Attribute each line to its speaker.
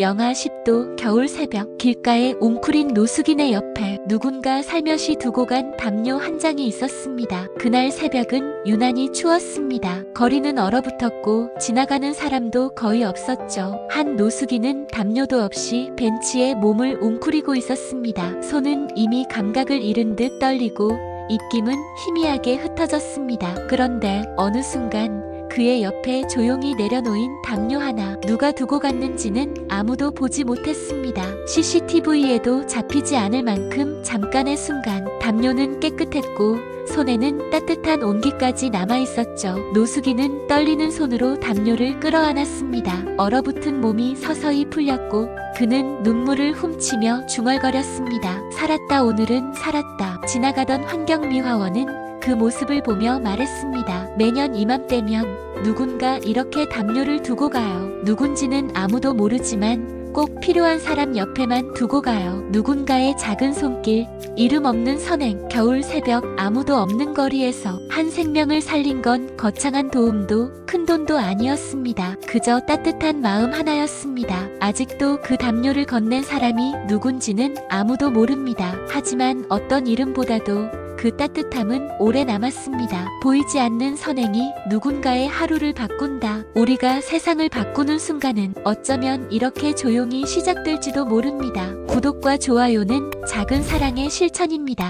Speaker 1: 영하 10도 겨울 새벽 길가에 웅크린 노숙인의 옆에 누군가 살며시 두고 간 담요 한 장이 있었습니다. 그날 새벽은 유난히 추웠습니다. 거리는 얼어붙었고 지나가는 사람도 거의 없었죠. 한 노숙인은 담요도 없이 벤치에 몸을 웅크리고 있었습니다. 손은 이미 감각을 잃은 듯 떨리고 입김은 희미하게 흩어졌습니다. 그런데 어느 순간 그의 옆에 조용히 내려놓인 담요 하나 누가 두고 갔는지는 아무도 보지 못했습니다. CCTV에도 잡히지 않을 만큼 잠깐의 순간 담요는 깨끗했고 손에는 따뜻한 온기까지 남아 있었죠. 노숙이는 떨리는 손으로 담요를 끌어안았습니다. 얼어붙은 몸이 서서히 풀렸고 그는 눈물을 훔치며 중얼거렸습니다. 살았다 오늘은 살았다. 지나가던 환경미화원은 그 모습을 보며 말했습니다. 매년 이맘때면 누군가 이렇게 담요를 두고 가요. 누군지는 아무도 모르지만 꼭 필요한 사람 옆에만 두고 가요. 누군가의 작은 손길, 이름 없는 선행, 겨울 새벽 아무도 없는 거리에서 한 생명을 살린 건 거창한 도움도 큰 돈도 아니었습니다. 그저 따뜻한 마음 하나였습니다. 아직도 그 담요를 건넨 사람이 누군지는 아무도 모릅니다. 하지만 어떤 이름보다도 그 따뜻함은 오래 남았습니다. 보이지 않는 선행이 누군가의 하루를 바꾼다. 우리가 세상을 바꾸는 순간은 어쩌면 이렇게 조용히 시작될지도 모릅니다. 구독과 좋아요는 작은 사랑의 실천입니다.